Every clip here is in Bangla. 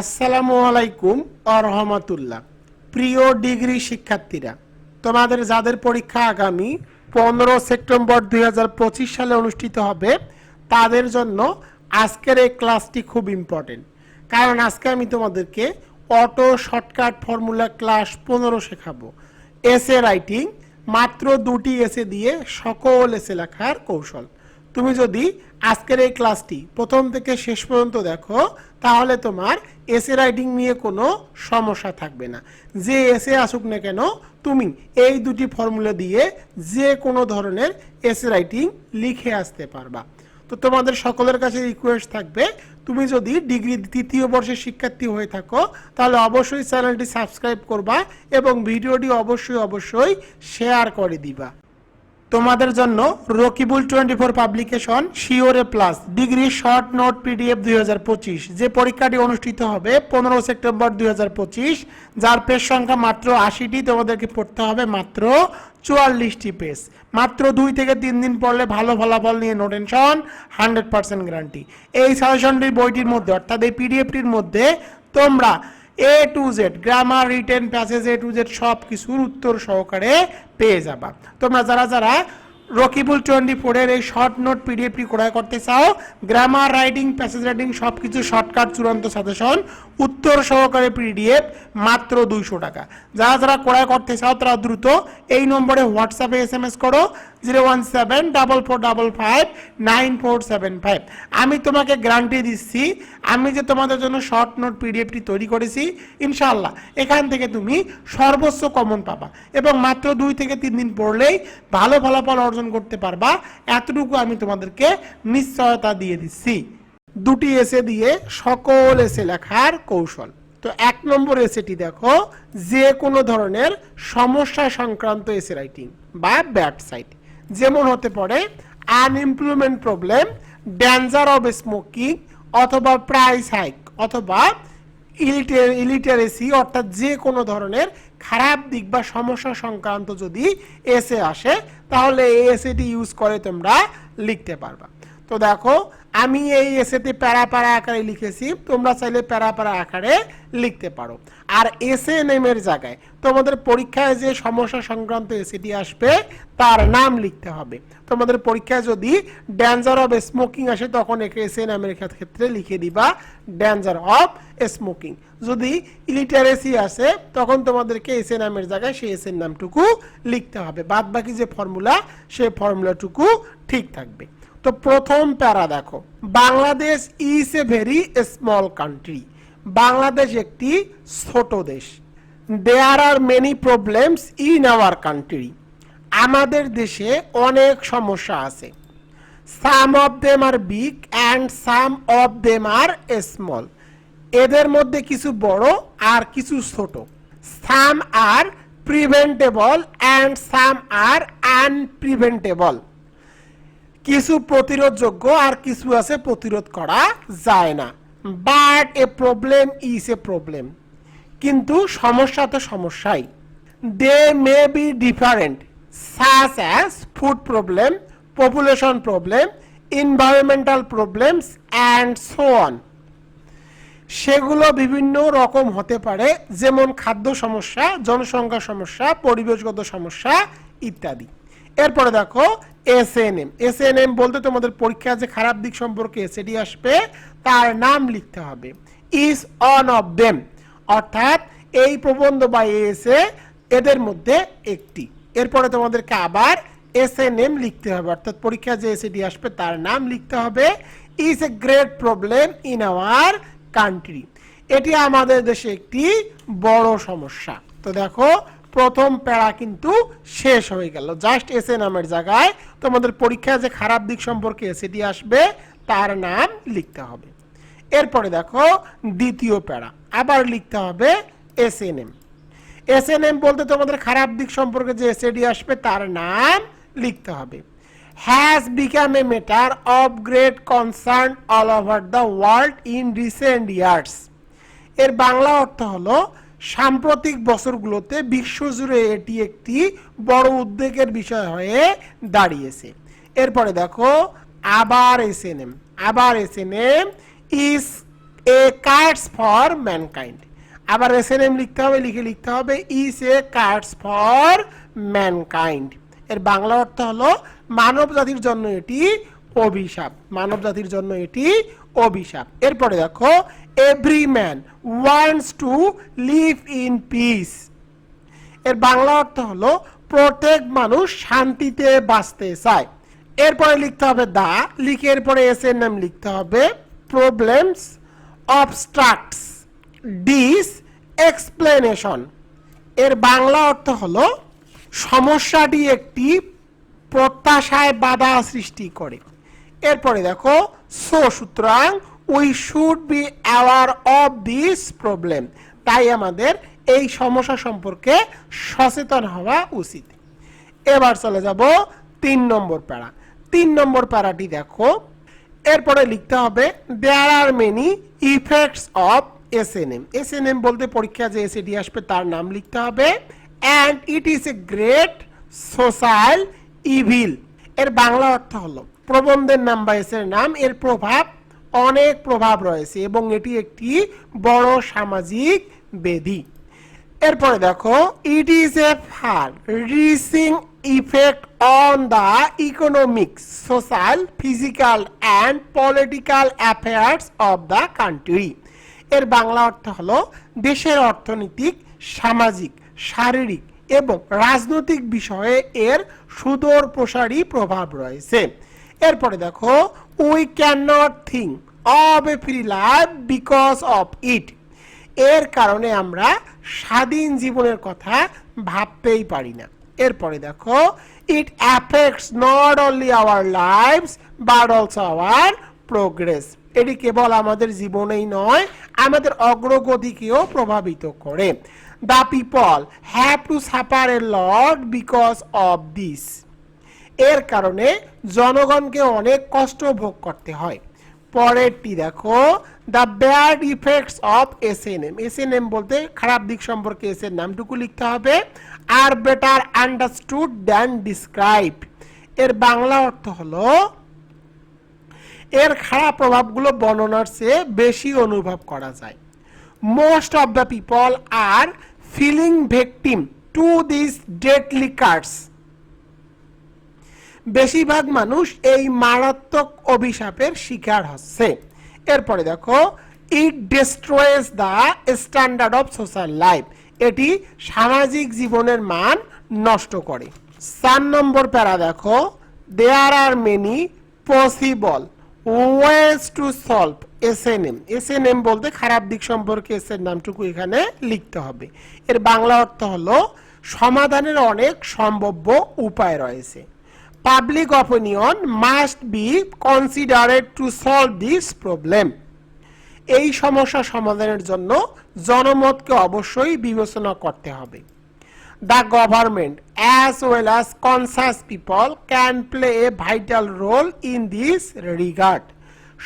আসসালামু আলাইকুম আরহামাতুল্লাহ প্রিয় ডিগ্রি শিক্ষার্থীরা, তোমাদের যাদের পরীক্ষা আগামী পনেরো সেপ্টেম্বর দুই হাজার পঁচিশ সালে অনুষ্ঠিত হবে, তাদের জন্য আজকের এই ক্লাসটি খুব ইম্পর্টেন্ট কারণ আজকে আমি তোমাদেরকে অটো শর্টকাট ফর্মুলা ক্লাস পনেরো শেখাবো। এসে রাইটিং মাত্র দুটি এসে দিয়ে সকল এসে লেখার কৌশল। তুমি যদি আজকের এই ক্লাসটি প্রথম থেকে শেষ পর্যন্ত দেখো তাহলে তোমার এসে রাইটিং নিয়ে কোনো সমস্যা থাকবে না। যে এসে আসুক না কেন, তুমি এই দুটি ফর্মুলা দিয়ে যে কোনো ধরনের এসে রাইটিং লিখে আসতে পারবা। তো তোমাদের সকলের কাছে রিকোয়েস্ট থাকবে, তুমি যদি ডিগ্রি তৃতীয় বর্ষের শিক্ষার্থী হয়ে থাকো, তাহলে অবশ্যই চ্যানেলটি সাবস্ক্রাইব করবা এবং ভিডিওটি অবশ্যই অবশ্যই শেয়ার করে দিবা। তোমাদের জন্য Rakibul twenty four publication শিওরে plus degree short note PDF দুই হাজার পঁচিশ। যে পরীক্ষাটি অনুষ্ঠিত হবে পনেরো সেপ্টেম্বর দুই হাজার পঁচিশ, যার পেজ সংখ্যা মাত্র আশিটি, তোমাদেরকে পড়তে হবে মাত্র চুয়াল্লিশটি পেজ। মাত্র দুই থেকে তিন দিন পড়লে ভালো ফলাফল নিয়ে no tension hundred percent guarantee. এই সাজেশনটির বইটির মধ্যে, অর্থাৎ এই পিডিএফটির মধ্যে, তোমরা A to Z grammar written passage A to Z সব কিছুর উত্তর সহকারে পেয়ে যাবা। তোমরা যারা যারা রকিবুল টোয়েন্টি ফোরের এই শর্ট নোট পিডিএফটি ক্রয় করতে চাও গ্রামার রাইটিং প্যাসেজ রাইটিং সব কিছু শর্টকাট চূড়ান্ত সাজেশন উত্তর সহকারে পিডিএফ মাত্র দুইশো টাকা। যারা যারা ক্রয় করতে চাও, তারা দ্রুত এই নম্বরে হোয়াটসঅ্যাপে এস এম এস করো। Zero one seven double four double five nine four seven five আমি তোমাকে গ্যারান্টি দিচ্ছি, আমি যে তোমাদের জন্য শর্ট নোট পিডিএফটি তৈরি করেছি ইনশাল্লাহ এখান থেকে তুমি সর্বোচ্চ কমন পাবা। এবং মাত্র দুই থেকে তিন দিন পড়লেই ভালো ফলাফল অর্জন করতে পারবা। এতটুকু আমি তোমাদেরকে নিশ্চয়তা দিয়ে দিচ্ছি। দুটি এসে দিয়ে সকল এসে লেখার কৌশল। তো এক নম্বর এসেটি দেখো, যে কোনো ধরনের সমস্যা সংক্রান্ত এসে রাইটিং বা ব্যাড সাইট। যেমন হতে পারে unemployment problem danger of smoking অথবা প্রাইস হাইক অথবা ইলিটারেসি অর্থাৎ যে কোনো ধরনের খারাপ দিক বা সমস্যা সংক্রান্ত যদি এসে আসে, তাহলে এই এসএটি ইউজ করে তোমরা লিখতে পারবা। তো দেখো আমি এই এসেতে প্যারা প্যারা আকারে লিখেছি, তোমরা চাইলে প্যারা প্যারা আকারে লিখতে পারো। আর এসে নেমের জায়গায় তোমাদের পরীক্ষায় যে সমস্যা সংক্রান্ত এসেটি আসবে, তার নাম লিখতে হবে। তোমাদের পরীক্ষায় যদি ড্যাঞ্জার অফ স্মোকিং আসে, তখন একে এসে নামের ক্ষেত্রে লিখে দিবা ড্যাঞ্জার অফ স্মোকিং যদি ইলিটারেসি আসে, তখন তোমাদেরকে এসে নামের জায়গায় সেই এসের নামটুকু লিখতে হবে। বাদ বাকি যে ফর্মুলা সেই ফর্মুলাটুকু ঠিক থাকবে। তো প্রথম প্যারা দেখো। Bangladesh is a very small country Bangladesh একটি ছোট দেশ। There are many problems in our country আমাদের দেশে অনেক সমস্যা আছে। Some of them are big and some of them are small এদের মধ্যে কিছু বড় আর কিছু ছোট। সাম আর প্রিভেন্টেবল অ্যান্ড সাম আর আনপ্রিভেন্টেবল কিছু প্রতিরোধযোগ্য আর কিছু আছে প্রতিরোধ করা যায় না। But a problem is a problem কিন্তু সমস্যা তো সমস্যাই। They may be different such as food problem population problem environmental problems and so on সেগুলো বিভিন্ন রকম হতে পারে, যেমন খাদ্য সমস্যা, জনসংখ্যা সমস্যা, পরিবেশগত সমস্যা, ইত্যাদি। এরপরে দেখো S N M S N M বলতে তোমাদের পরীক্ষা যে খারাপ দিক সম্পর্কে এসএডি আসবে, তার নাম লিখতে হবে। ইজ অন অফ দেম অর্থাৎ এই প্রবন্ধ বা এসে এদের মধ্যে একটি। এরপরে তোমাদেরকে আবার এস এন এম লিখতে হবে। অর্থাৎ পরীক্ষা যে এসএডি আসবে, তার নাম লিখতে হবে। Is a great problem in our country এটি আমাদের দেশে একটি বড় সমস্যা। তো দেখো প্রথম প্যারা কিন্তু শেষ হয়ে গেল। জাস্ট এসে নামের জায়গায় তোমাদের পরীক্ষায় যে খারাপ দিক সম্পর্কে এসেটি আসবে, তার নাম লিখতে হবে। এরপরে দেখো, দ্বিতীয় প্যারা। আবার লিখতে হবে S N M S N M বলতে তোমাদের খারাপ দিক সম্পর্কে যে এসএডি আসবে, তার নাম লিখতে হবে। Has become a matter of great concern all over the world in recent years এর বাংলা অর্থ হলো সাম্প্রতিক বছরগুলোতে বিশ্বজুড়ে এটি একটি বড় উদ্বেগের বিষয় হয়ে দাঁড়িয়েছে। এরপরে দেখো, আবার এসএনএম আবার S N M is a curse for mankind আবার এস এন এম লিখতে হবে, লিখে লিখতে হবে is a curse for mankind এর বাংলা অর্থ হলো মানব জাতির জন্য এটি অভিশাপ মানব জাতির জন্য এটি অভিশাপ। এরপরে দেখো every man wants to live in peace এর বাংলা অর্থ হলো, প্রত্যেক মানুষ শান্তিতে বাঁচতে চায়। এরপরে লিখতে হবে দা, লিখে এরপরে এস এর নাম লিখতে হবে প্রবলেমস অবস্ট্রাক্টস ডিস এক্সপ্লেনেশন এর বাংলা অর্থ হলো, সমস্যাটি একটি প্রত্যাশায় বাধা সৃষ্টি করে। এরপরে দেখো সো সুতরাং we should be aware of this problem তাই আমাদের এই সমস্যা সম্পর্কে সচেতন হওয়া উচিত। এবার চলে যাব তিন নম্বর প্যারা। তিন নম্বর প্যারাটি দেখো। এরপরে লিখতে হবে there are many effects of S N M S N M বলতে পরীক্ষা যে এসএডি আসবে তার নাম লিখতে হবে and it is a great social evil এর বাংলা অর্থ হলো প্রবন্ধের নাম বা এসের নাম, এর প্রভাব, অনেক প্রভাব রয়েছে এবং এটি একটি বড় সামাজিক বেধি। এরপরে দেখো it is a far reaching effect on the economic social physical and political affairs of the country এর বাংলা অর্থ হলো দেশের অর্থনৈতিক, সামাজিক, শারীরিক এবং রাজনৈতিক বিষয়ে এর সুদূর প্রসারী প্রভাব রয়েছে। এরপরে দেখো we can not think of a free life because of it এর কারণে আমরা স্বাধীন জীবনের কথা ভাবতেই পারি না। এরপরে দেখো it affects not only our lives but also our progress এটি কেবল আমাদের জীবনেই নয়, আমাদের অগ্রগতিকেও প্রভাবিত করে। The people have to suffer a lot because of this এর কারণে জনগণকে অনেক কষ্ট ভোগ করতে হয়। পরেরটি দেখো the bad effects of S N M S N M বলতে খারাপ দিক সম্পর্কে এস এর নামটুকু লিখতে হবে। আর বেটার আন্ডারস্টুড দ্যান ডিসক্রাইব এর বাংলা অর্থ হলো, এর খারাপ প্রভাবগুলো বর্ণনার চেয়ে বেশি অনুভব করা যায়। Most of the people are feeling victim to this deadly curse বেশিরভাগ মানুষ এই মারাত্মক অভিশাপের শিকার হচ্ছে। এরপরে দেখো it destroys the standard of social life এটি সামাজিক জীবনের মান নষ্ট করে। চার নম্বর প্যারা দেখো there are many possible ways to solve S N M S N M বলতে খারাপ দিক সম্পর্কে এস এর নামটুকু এখানে লিখতে হবে। এর বাংলা অর্থ হলো, সমাধানের অনেক সম্ভাব্য উপায় রয়েছে। Public opinion must be considered to solve this problem এই সমস্যা সমাধানের জন্য জনমতকে অবশ্যই বিবেচনা করতে হবে। The government as well as conscious people can play a vital role in this regard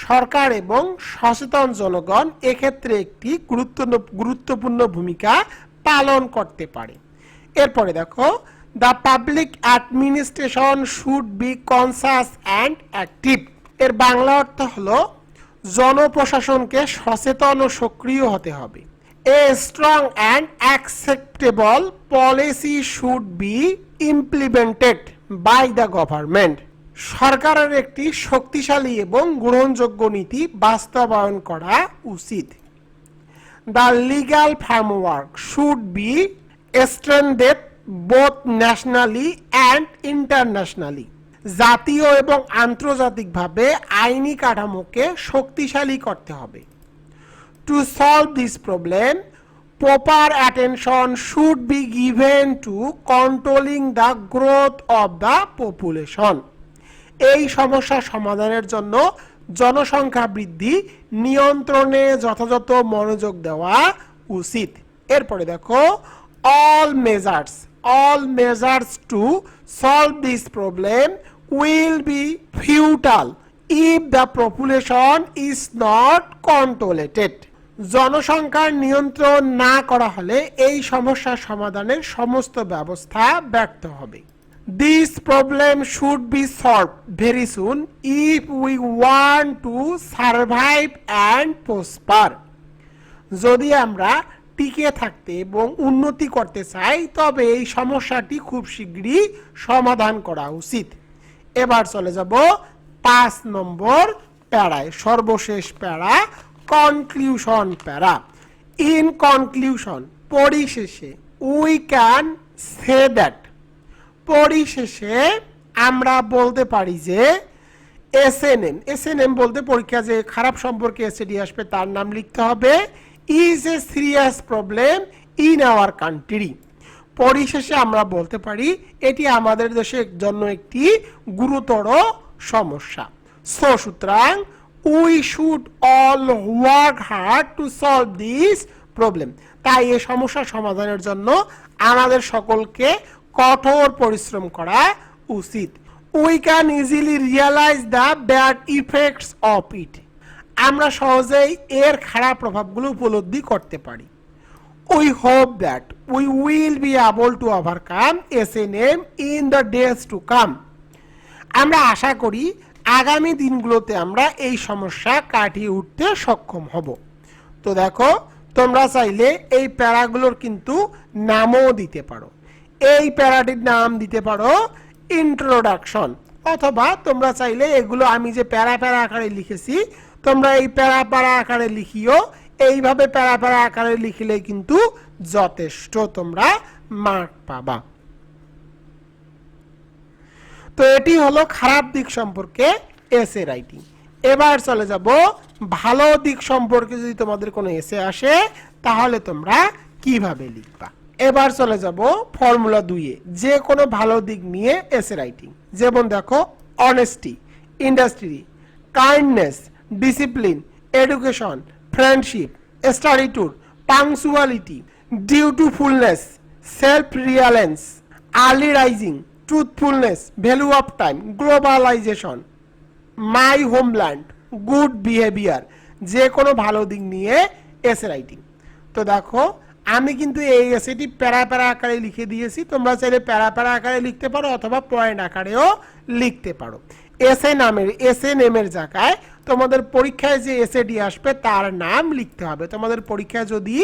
সরকার এবং সচেতন জনগণ এক্ষেত্রে একটি গুরুত্ব গুরুত্বপূর্ণ ভূমিকা পালন করতে পারে। এরপরে দেখো the public administration should be conscious and active এর বাংলা অর্থ হলো, জনপ্রশাসনকে সচেতন ও সক্রিয় হতে হবে। A strong and acceptable policy should be implemented by the government সরকারের একটি শক্তিশালী এবং গ্রহণযোগ্য নীতি বাস্তবায়ন করা উচিত। The legal framework should be strengthened both nationally and internationally জাতীয় এবং আন্তর্জাতিকভাবে আইনি কাঠামোকে শক্তিশালী করতে হবে। To solve this problem proper attention should be given to controlling the growth of the population এই সমস্যা সমাধানের জন্য জনসংখ্যা বৃদ্ধি, নিয়ন্ত্রণে যথাযথ মনোযোগ দেওয়া উচিত। এরপরে দেখো all measures all measures to solve this problem will be futile if the population is not controlled জনসংখ্যার নিয়ন্ত্রণ না করা হলে এই সমস্যা সমাধানের সমস্ত ব্যবস্থা ব্যর্থ হবে this problem should be solve very soon if we want to survive and prosper. যদি আমরা টিকে থাকতে এবং উন্নতি করতে চাই, তবে এই সমস্যাটি খুব শীঘ্রই সমাধান করা উচিত। এবার চলে যাব পাঁচ নম্বর প্যারায়, সর্বশেষ para conclusion para. In conclusion পরিশেষে উই ক্যান সে দ্যাট পরিশেষে আমরা বলতে পারি যে S N M S N M বলতে পরীক্ষা যে খারাপ সম্পর্কে এসএডি আসবে, তার নাম লিখতে হবে is a serious problem in our country পরিশেষে আমরা বলতে পারি, এটি আমাদের দেশের জন্য একটি গুরুতর সমস্যা। সো সুতরাং we should all work hard to solve this problem তাই এই সমস্যা সমাধানের জন্য আমাদের সকলকে কঠোর পরিশ্রম করা উচিত। We can easily realise the bad effects of it আমরা সহজেই এর খারাপ প্রভাবগুলো উপলব্ধি করতে পারি। We hope that we will be able to overcome S N M in the days to come আমরা আশা করি আগামী দিনগুলোতে আমরা এই সমস্যা কাটিয়ে উঠতে সক্ষম হব। তো দেখো, তোমরা চাইলে এই প্যারাগুলোর কিন্তু নামও দিতে পারো। এই প্যারাটির নাম দিতে পারো ইন্ট্রোডাকশন অথবা তোমরা চাইলে এগুলো আমি যে প্যারা প্যারা আকারে লিখেছি তোমরা এই প্যারা প্যারা আকারে লিখিও। এইভাবে প্যারা প্যারা আকারে লিখলে কিন্তু যথেষ্ট তোমরা মার্ক পাবা। তো এটি হলো খারাপ দিক সম্পর্কে এসে রাইটিং এবার চলে যাব ভালো দিক সম্পর্কে যদি তোমাদের কোনো এসে আসে, তাহলে তোমরা কীভাবে লিখবা? এবার চলে যাব ফর্মুলা দুইয়ে যে কোনো ভালো দিক নিয়ে এসে রাইটিং যেমন দেখো honesty industry kindness discipline education friendship attitude punctuality dutifulness self reliance early rising truthfulness value of time globalisation my homeland good behaviour যে কোনো ভালো দিক নিয়ে এসে রাইটিং তো দেখো, আমি কিন্তু এই এসেটি প্যারা প্যারা আকারে লিখে দিয়েছি, তোমরা চাইলে প্যারা প্যারা আকারে লিখতে পারো অথবা পয়েন্ট আকারেও লিখতে পারো। এসে নামের এসে নেমের জায়গায় তোমাদের পরীক্ষায় যে এসএডি আসবে, তার নাম লিখতে হবে। তোমাদের পরীক্ষায় যদি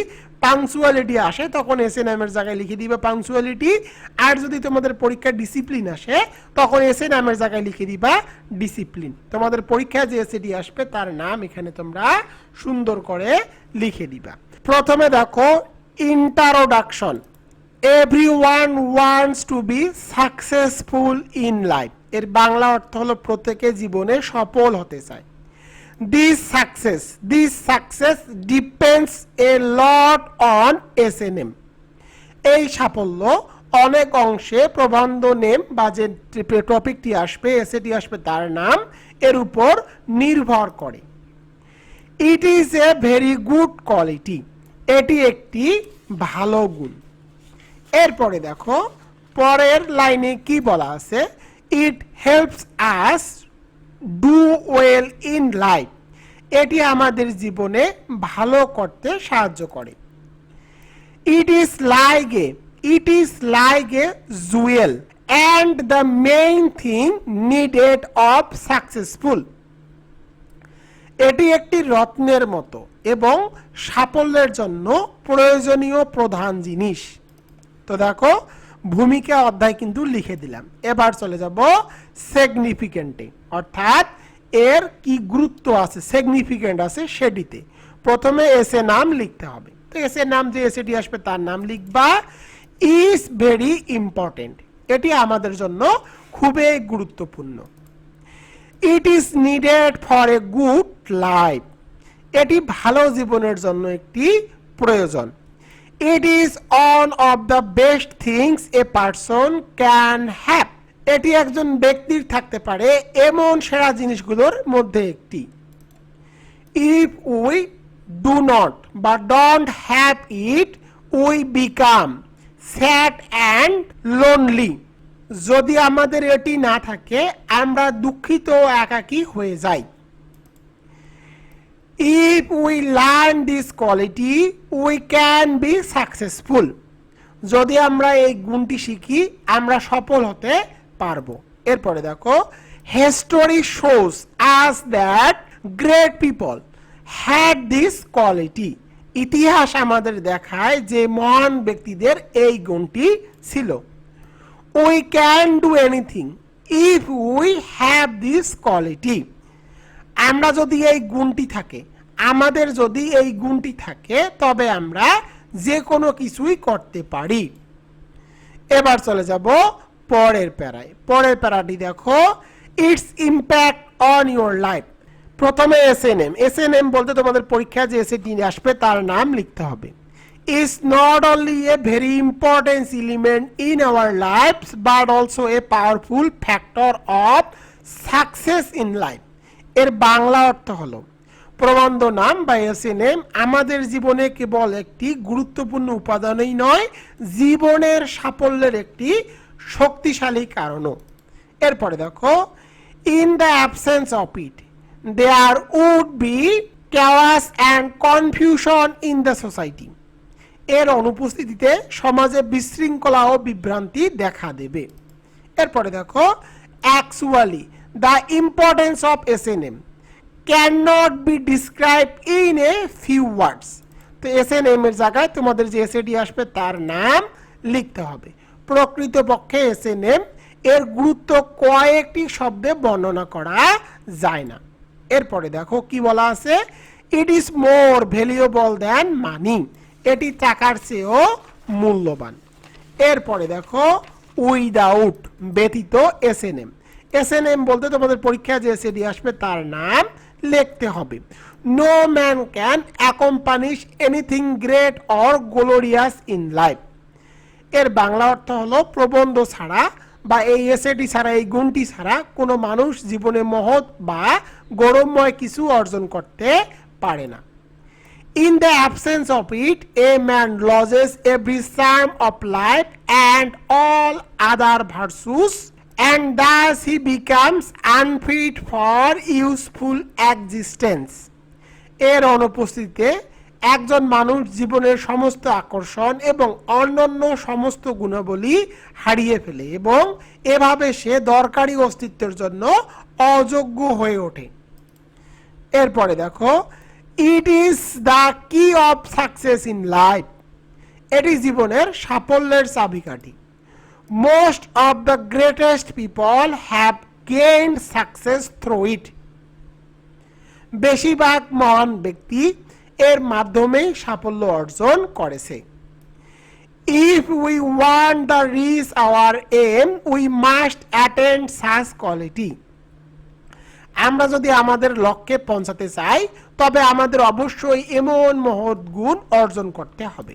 পাংচুয়ালিটি আসে, তখন এসে নামের জায়গায় লিখে দিবে পাংচুয়ালিটি আর যদি তোমাদের পরীক্ষায় ডিসিপ্লিন আসে, তখন এসে নামের জায়গায় লিখে দিবা ডিসিপ্লিন তোমাদের পরীক্ষায় যে এসএডি আসবে, তার নাম এখানে তোমরা সুন্দর করে লিখে দিবা। প্রথমে দেখো introduction every one wants to be successful in life এর বাংলা অর্থ হলো, প্রত্যেকে জীবনে সফল হতে চায়। This success depends a lot on S N M এই সাফল্য অনেক অংশে প্রবন্ধ নেম বা যে টপিকটি আসবে এসেটি আসবে, তার নাম এর উপর নির্ভর করে। It is a very good quality এটি একটি ভালো গুণ। এরপরে দেখো, পরের লাইনে কি বলা আছে? It helps us do well in life এটি আমাদের জীবনে ভালো করতে সাহায্য করে। It is like a it is like a jewel and the main thing needed of successful এটি একটি রত্নের মতো এবং সাফল্যের জন্য প্রয়োজনীয় প্রধান জিনিস। তো দেখো, ভূমিকা অধ্যায় কিন্তু লিখে দিলাম। এবার চলে যাব সিগনিফিকেন্টে অর্থাৎ এর কি গুরুত্ব আছে সিগনিফিকেন্ট আছে সেটিতে। প্রথমে এসে নাম লিখতে হবে। তো এসে নাম যে এসেটি আসবে, তার নাম লিখবা ইজ ভেরি ইম্পর্টেন্ট এটি আমাদের জন্য খুবই গুরুত্বপূর্ণ। It is needed for a good life এটি ভালো জীবনের জন্য একটি প্রয়োজন। It is one of the best things a person can have এটি একজন ব্যক্তির থাকতে পারে এমন সেরা জিনিসগুলোর মধ্যে একটি। ইফ উই ডু নট বা don't have it we become sad and lonely যদি আমাদের এটি না থাকে, আমরা দুঃখিত একাকী হয়ে যাই। If we learn this quality we can be successful যদি আমরা এই গুণটি শিখি, আমরা সফল হতে পারব। এরপরে দেখো history shows us that great people had this quality ইতিহাস আমাদের দেখায় যে মহান ব্যক্তিদের এই গুণটি ছিল। We can do anything if we have this quality আমরা যদি এই গুণটি থাকে, আমাদের যদি এই গুণটি থাকে, তবে আমরা যে কোনো কিছুই করতে পারি। এবার চলে যাব পরের প্যারায়। পরের প্যারাটি দেখো its impact on your life প্রথমে S N M S N M বলতে তোমাদের পরীক্ষায় যে এসএটি আসবে, তার নাম লিখতে হবে। Is not only a very important element in our life but also a powerful factor of success in life এর বাংলা অর্থ হলো, প্রবন্ধ নাম বা এসএনএম আমাদের জীবনে কেবল একটি গুরুত্বপূর্ণ উপাদানই নয়, জীবনের সাফল্যের একটি শক্তিশালী কারণও। এরপরে দেখো in the absence of it there would be chaos and confusion in the society এর অনুপস্থিতিতে সমাজে বিশৃঙ্খলা ও বিভ্রান্তি দেখা দেবে। এরপরে দেখো actually the importance of S N M can not be describe in a few words তো এস এন এম এর জায়গায় তোমাদের যে এসএডি আসবে, তার নাম লিখতে হবে। প্রকৃতপক্ষে এস এন এম এর গুরুত্ব কয়েকটি শব্দে বর্ণনা করা যায় না। এরপরে দেখো কি বলা আছে? It is more valuable than money এটি টাকার চেয়েও মূল্যবান। এরপরে দেখো উইদাউট ব্যতীত S N M S N M বলতে তোমাদের পরীক্ষায় যে এসএডি আসবে তার নাম লিখতে হবে। No man can accomplish anything great or glorious in life এর বাংলা অর্থ হলো প্রবন্ধ ছাড়া বা এই এসএটি ছাড়া, এই গুণটি ছাড়া কোনো মানুষ জীবনে মহৎ বা গৌরবময় কিছু অর্জন করতে পারে না। In the absence of it a man loses every charm of life and all other virtues and thus he becomes unfit for useful existence এর অনুপস্থিতিতে একজন মানুষ জীবনের সমস্ত আকর্ষণ এবং অন্যান্য সমস্ত গুণাবলী হারিয়ে ফেলে এবং এভাবে সে দরকারি অস্তিত্বের জন্য অযোগ্য হয়ে ওঠে। এরপরে দেখো it is the key of success in life এটি জীবনের সাফল্যের চাবিকাঠি। Most of the greatest people have gain success through it বেশিরভাগ মহান ব্যক্তি এর মাধ্যমেই সাফল্য অর্জন করেছে। If we want the reach our aim we must attain such quality আমরা যদি আমাদের লক্ষ্যে পৌঁছাতে চাই, তবে আমাদের অবশ্যই এমন মহৎ গুণ অর্জন করতে হবে।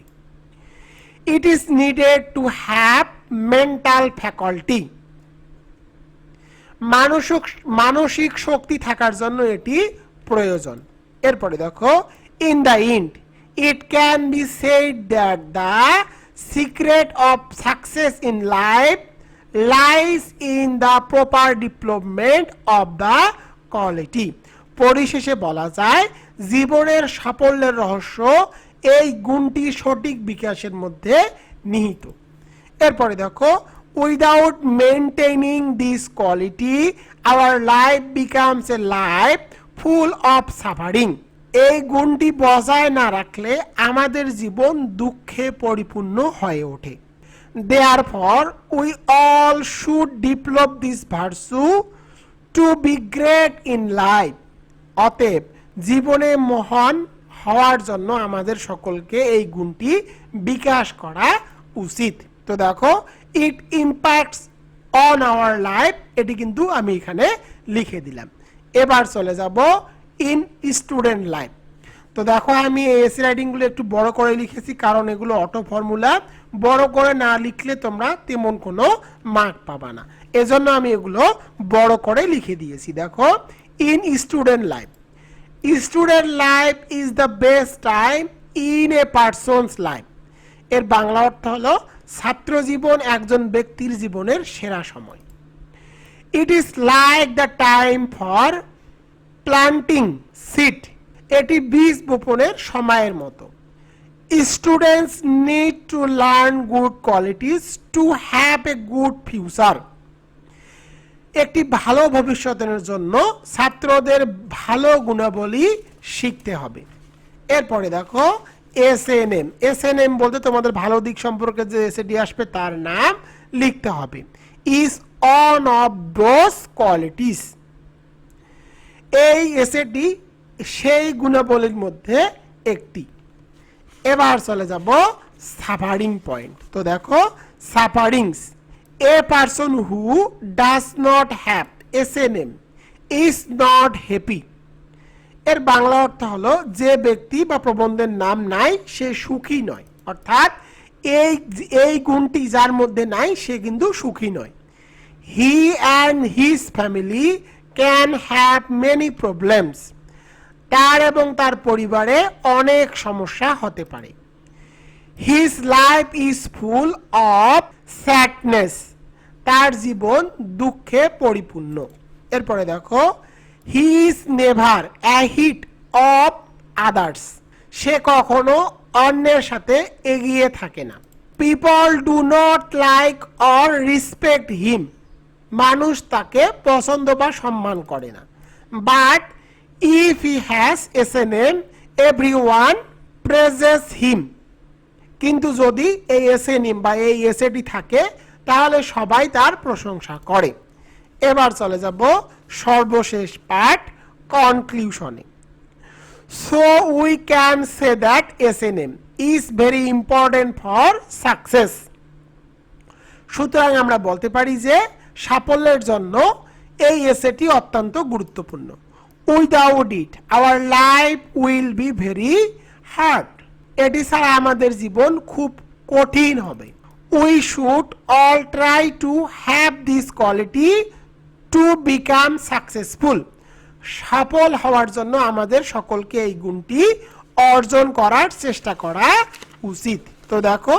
It is needed to have mental faculty মানসিক মানসিক শক্তি থাকার জন্য এটি প্রয়োজন। এরপরে দেখো in the end it can be said that the secret of success in life lies in the proper development of the quality পরিশেষে বলা যায়, জীবনের সাফল্যের রহস্য এই গুণটি সঠিক বিকাশের মধ্যে নিহিত। এরপরে দেখো without maintaining this quality our life becomes a life full of suffering এই গুণটি বজায় না রাখলে আমাদের জীবন দুঃখে পরিপূর্ণ হয়ে ওঠে। Therefore we all should develop this virtue to be great in life অতএব, জীবনে মহান হওয়ার জন্য আমাদের সকলকে এই গুণটি বিকাশ করা উচিত। তো দেখো it impacts on our life এটি কিন্তু আমি এখানে লিখে দিলাম। এবার চলে যাব ইন স্টুডেন্ট লাইফ তো দেখো, আমি এসি রাইটিংগুলো একটু বড় করে লিখেছি, কারণ এগুলো অটো ফর্মুলা বড় করে না লিখলে তোমরা তেমন কোনো মার্ক পাবা না। এজন্য আমি এগুলো বড় করে লিখে দিয়েছি। দেখো in student life student life is the best time in a person's life এর বাংলা অর্থ হলো ছাত্র জীবন, একজন ব্যক্তির জীবনের সেরা সময়। It is like the time for planting seed এটি বীজ বপনের সময়ের মতো। Students need to learn good qualities to have a good future একটি ভালো ভবিষ্যতের জন্য ছাত্রদের ভালো গুণাবলী শিখতে হবে। এরপরে দেখো S N M S N M বলতে তোমাদের ভালো দিক সম্পর্কে যে এসএডি আসবে তার নাম লিখতে হবে। Is one of those qualities এই এসএডি সেই গুণাবলীর মধ্যে একটি। এবার চলে যাব সাফারিং পয়েন্ট তো দেখো sufferings a person who does not have S N M is not happy এর বাংলা অর্থ হলো, যে ব্যক্তি বা প্রবন্ধের নাম নাই, সে সুখী নয়। অর্থাৎ, এই এই গুণটি যার মধ্যে নাই, সে কিন্তু সুখী নয়। He and his family can have many problems তার এবং তার পরিবারে অনেক সমস্যা হতে পারে। His life is full of sadness তার জীবন দুঃখে পরিপূর্ণ। এরপরে দেখো he is never ahead of others সে কখনো অন্যের সাথে এগিয়ে থাকে না। People do not like or respect him মানুষ তাকে পছন্দ বা সম্মান করে না। But if he has S N M every one praises him কিন্তু যদি এই এস এসে নিম বা এই এসেটি থাকে, তাহলে সবাই তার প্রশংসা করে। এবার চলে যাব সর্বশেষ part কনক্লিউশনে so we can say that S N M is very important for success সুতরাং আমরা বলতে পারি যে সাফল্যের জন্য এই এসেটি অত্যন্ত গুরুত্বপূর্ণ। Without it our life will be very hard এটি ছাড়া আমাদের জীবন খুব কঠিন হবে। We should all try to have this quality to become successful সফল হওয়ার জন্য আমাদের সকলকে এই গুণটি অর্জন করার চেষ্টা করা উচিত। তো দেখো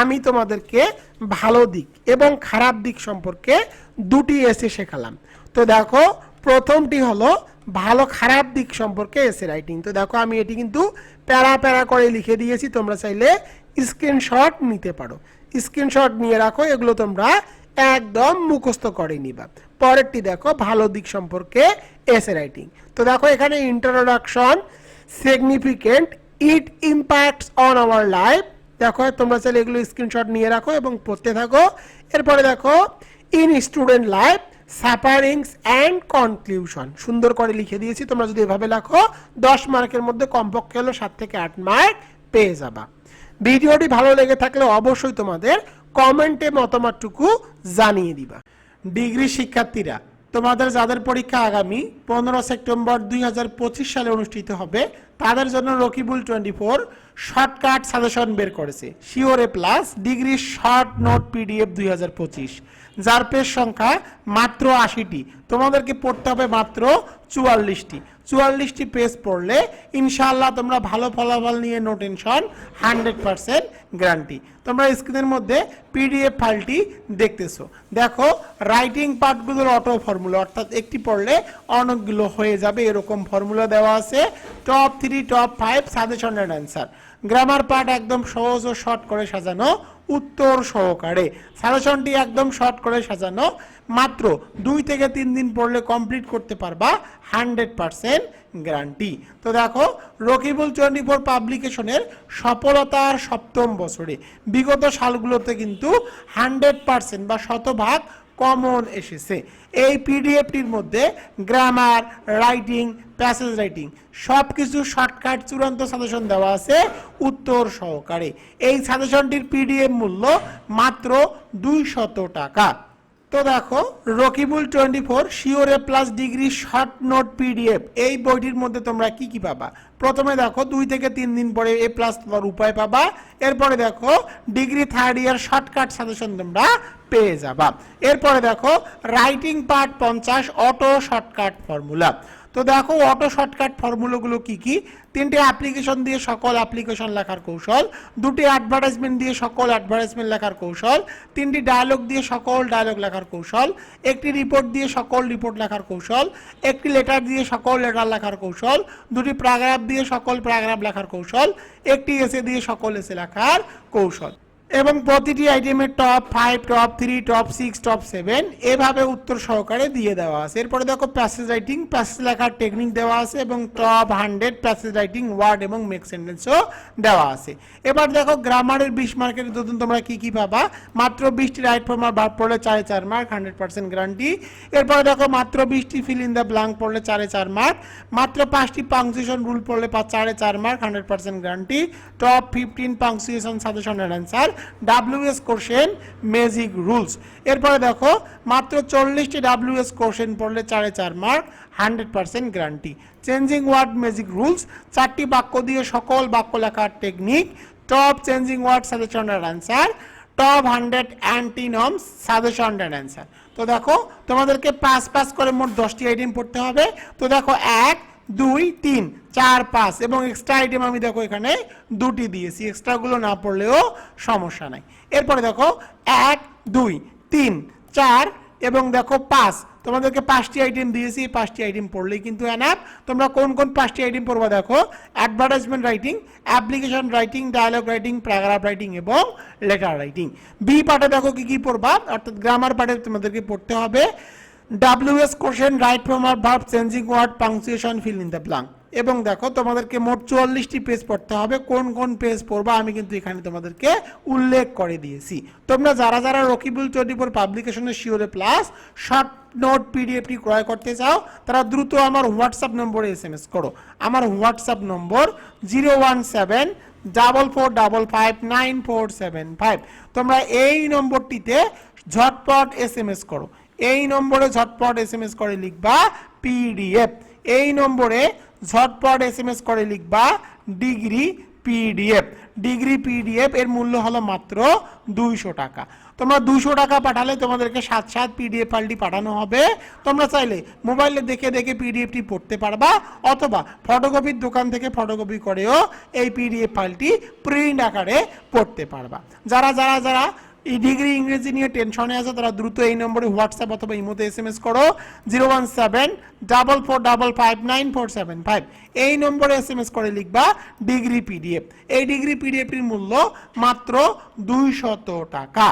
আমি তোমাদেরকে ভালো দিক এবং খারাপ দিক সম্পর্কে দুটি এসে শেখালাম। তো দেখো, প্রথমটি হলো ভালো খারাপ দিক সম্পর্কে এসে রাইটিং তো দেখো, আমি এটি কিন্তু প্যারা প্যারা করে লিখে দিয়েছি, তোমরা চাইলে স্ক্রিনশট নিতে পারো। স্ক্রিনশট নিয়ে রাখো, এগুলো তোমরা একদম মুখস্থ করে নিবা। পরেরটি দেখো, ভালো দিক সম্পর্কে এসে রাইটিং তো দেখো, এখানে introduction significant it impacts on our life দেখো, তোমরা চাইলে এগুলো স্ক্রিনশট নিয়ে রাখো এবং পড়তে থাকো। এরপরে দেখো in student life sufferings and conclusion সুন্দর করে লিখে দিয়েছি, তোমরা যদি এভাবে লেখো, দশ মার্কের মধ্যে কমপক্ষে হলো সাত থেকে আট মার্ক পেয়ে যাবা। ভিডিওটি ভালো লেগে থাকলে অবশ্যই তোমাদের কমেন্টে মতামতটুকু জানিয়ে দিবা। ডিগ্রি শিক্ষার্থীরা, তোমাদের যাদের পরীক্ষা আগামী পনেরো সেপ্টেম্বর দুই হাজার পঁচিশ সালে অনুষ্ঠিত হবে তাদের জন্য Rakibul twenty four shortcut suggestion বের করেছে। শিওরে plus degree short note PDF দুই হাজার পঁচিশ। যার পেজ সংখ্যা মাত্র আশিটি। তোমাদেরকে পড়তে হবে মাত্র চুয়াল্লিশটি। চুয়াল্লিশটি পেজ পড়লে ইনশাআল্লাহ তোমরা ভালো ফলাফল নিয়ে no tension hundred percent guarantee. তোমরা স্ক্রিনের মধ্যে পিডিএফ ফাইলটি দেখতেছো। দেখো, রাইটিং পার্টগুলোর অটো ফর্মুলা, অর্থাৎ একটি পড়লে অনেকগুলো হয়ে যাবে, এরকম ফর্মুলা দেওয়া আছে। Top three top five suggestion answer grammar part একদম সহজ ও শর্ট করে সাজানো, উত্তর সহকারে। সাজেশনটি একদম শর্ট করে সাজানো, মাত্র দুই থেকে তিন দিন পড়লে কমপ্লিট করতে পারবা হান্ড্রেড পারসেন্ট গ্যারান্টি তো দেখো, রকিবুল টোয়েন্টি পাবলিকেশনের সফলতার সপ্তম বছরে। বিগত সালগুলোতে কিন্তু হান্ড্রেড পারসেন্ট বা শতভাগ কমন এসেছে। এই পিডিএফটির মধ্যে গ্রামার রাইটিং প্যাসেজ রাইটিং সব কিছু শর্টকাট চূড়ান্ত সাজেশন দেওয়া আছে উত্তর সহকারে। এই সাজেশনটির পিডিএফ মূল্য মাত্র দুইশত টাকা। তো দেখো, Rakibul twenty four, শিওরে plus degree short note PDF. এই বইটির মধ্যে তোমরা কি কি পাবা? প্রথমে দেখো, দুই থেকে তিন দিন পরে এ প্লাস তোমার উপায় পাবা। এরপরে দেখো, degree third year shortcut suggestion তোমরা পেয়ে যাবা। এরপরে দেখো রাইটিং পার্ট পঞ্চাশ অটো শর্টকাট ফর্মুলা তো দেখো অটো শর্টকাট ফর্মুলাগুলো কি কি? তিনটে অ্যাপ্লিকেশন দিয়ে সকল অ্যাপ্লিকেশন লেখার কৌশল, দুটি অ্যাডভার্টাইজমেন্ট দিয়ে সকল অ্যাডভার্টাইজমেন্ট লেখার কৌশল, তিনটি ডায়লগ দিয়ে সকল ডায়লগ লেখার কৌশল, একটি রিপোর্ট দিয়ে সকল রিপোর্ট লেখার কৌশল, একটি লেটার দিয়ে সকল লেটার লেখার কৌশল, দুটি প্যারাগ্রাফ দিয়ে সকল প্যারাগ্রাফ লেখার কৌশল, একটি এসে দিয়ে সকল এসে লেখার কৌশল। এবং প্রতিটি আইটেমের top five top three top six top seven এভাবে উত্তর সহকারে দিয়ে দেওয়া আছে। এরপরে দেখো প্যাসেজ রাইটিং প্যাসেজ লেখার টেকনিক দেওয়া আছে এবং top hundred passage writing word এবং মেক সেন্টেন্সও দেওয়া আছে। এবার দেখো গ্রামারের বিশ মার্কের নতুন তোমরা কি কি পাবা? মাত্র বিশটি রাইট ফর্মার ভাব পড়লে চারে চার মার্ক হান্ড্রেড পার্সেন্ট গ্যারান্টি এরপরে দেখো মাত্র বিশটি ফিল ইন দ্য ব্ল্যাঙ্ক পড়লে চারে চার মার্ক মাত্র পাঁচটি পাংচুয়েশন রুল পড়লে চারে চার mark hundred percent guarantee top fifteen punctuation suggestion and answer WS question magic rules. এরপরে দেখো, মাত্র চল্লিশটি ডাব্লিউএস কোশ্চেন পড়লে চারে চার mark, hundred percent guarantee. Changing word magic rules, চারটি বাক্য দিয়ে সকল বাক্য লেখার technique, top changing word suggestion and answer, top hundred antonyms suggestion and answer. তো দেখো, তোমাদেরকে পাঁচ পাঁচ করে মোট দশটি আইটেম পড়তে হবে। তো দেখো, এক দুই, তিন, চার, পাঁচ এবং এক্সট্রা আইটেম আমি দেখো এখানে দুটি দিয়েছি। এক্সট্রাগুলো না পড়লেও সমস্যা নাই। এরপরে দেখো, এক, দুই, তিন, চার এবং দেখো পাঁচ। তোমাদেরকে পাঁচটি আইটেম দিয়েছি পাঁচটি আইটেম পড়লেই কিন্তু অ্যানাপ তোমরা কোন কোন পাঁচটি আইটেম পড়বা দেখো? Advertisement writing application writing dialogue writing paragraph writing এবং লেটার রাইটিং বি পার্টে দেখো কি কি পড়বা? অর্থাৎ গ্রামার পার্টে তোমাদেরকে পড়তে হবে। WS question right form R verb changing word punctuation fill in the blank এবং দেখো, তোমাদেরকে মোট চুয়াল্লিশটি পেজ পড়তে হবে। কোন কোন পেজ পড়বা, আমি কিন্তু এখানে তোমাদেরকে উল্লেখ করে দিয়েছি। তোমরা যারা যারা রকিবুল টোয়েন্টি ফোর পাবলিকেশনের শিওরে প্লাস শর্ট নোট পিডিএফটি ক্রয় করতে চাও, তারা দ্রুত আমার হোয়াটসঅ্যাপ নম্বরে এস এম এস করো। আমার WhatsApp number zero one seven double four double five nine four seven five তোমরা এই নম্বরটিতে ঝটপট এস এম এস করো। এই নম্বরে ঝটপট এস এম এস করে লিখবা পিডিএফ এই নম্বরে ঝটপট এস এম এস করে লিখবা ডিগ্রি পিডিএফ ডিগ্রি পিডিএফ এর মূল্য হলো মাত্র দুইশো টাকা। তোমরা দুশো টাকা পাঠালে তোমাদেরকে সাত সাত পিডিএফ ফাইলটি পাঠানো হবে। তোমরা চাইলে মোবাইলে দেখে দেখে পিডিএফটি পড়তে পারবা, অথবা ফটোকপির দোকান থেকে ফটোকপি করেও এই পিডিএফ ফাইলটি প্রিন্ট আকারে পড়তে পারবা। যারা যারা যারা এই ডিগ্রি ইংরেজি নিয়ে টেনশনে আছে, তারা দ্রুত এই নম্বরে হোয়াটসঅ্যাপ অথবা ইমোতে এস এম এস করো। Zero one seven double four double five nine four seven five এই নম্বরে এস এম এস করে লিখবা ডিগ্রি পিডিএফ। এই ডিগ্রি পিডিএফটির মূল্য মাত্র দুইশত টাকা।